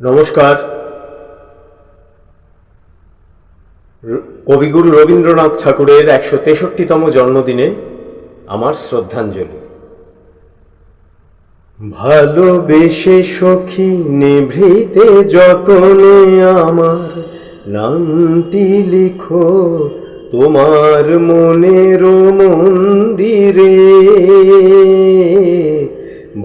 নমস্কার। কবিগুরু রবীন্দ্রনাথ ঠাকুরের একশো তেষট্টিতম জন্মদিনে আমার শ্রদ্ধাঞ্জলি। ভালোবেসে সখী নিভৃতে যতনে আমার নামটি লিখো, তোমার মনের মন্দিরে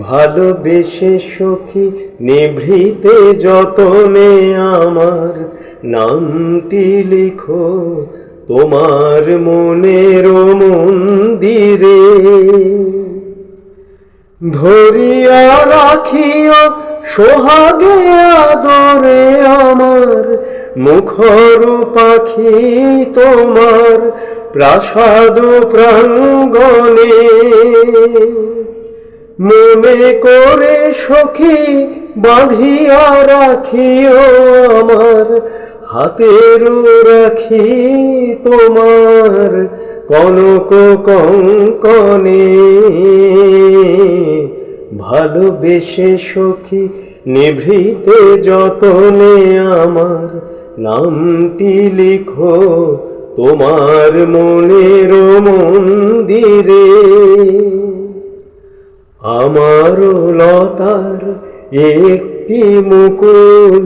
ভালোবেসে সখী, নিভৃতে যতনে আমার নামটি লিখো তোমার মনের মন্দিরে। ধরিয়া রাখিও সোহাগে আদরে আমার মুখর পাখি তোমার প্রাসাদ প্রাঙ্গণে। মনে করে সখী বাঁধিয়া রাখিও আমার, হাতের রাখি তোমার, কনক কঙ্কনে। ভালোবেসে সখী নিভৃতে যতনে আমার, নামটি লিখো তোমার মনের মন্দিরে। আমার লতার একটি মুকুল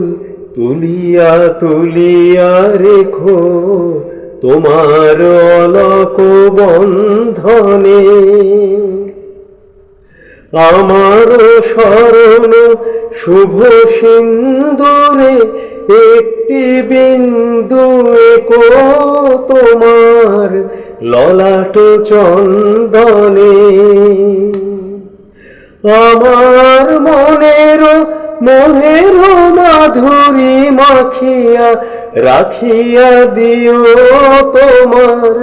তুলিয়া তুলিয়া রেখো, তোমার অলক বন্ধনে। আমার স্মরণ শুভ সিন্দুরে, একটি বিন্দু কো তোমার ললাট চন্দনে। আমার মনের মোহের মাধুরী মাখিয়া রাখিয়া দিও তোমার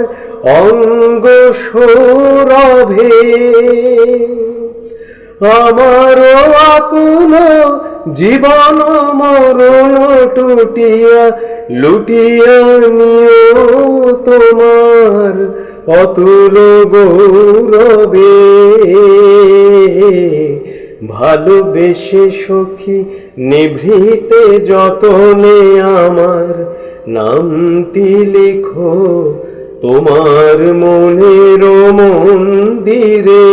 অঙ্গ সৌরভে। আমার আকুল জীবন মরণ টুটিয়া, লুটিয়া নিও তোমার অতুল গৌরবে। ভালোবেসে সখী, নিভৃতে যতনে আমার নামটি লিখো, তোমার মনের মন্দিরে।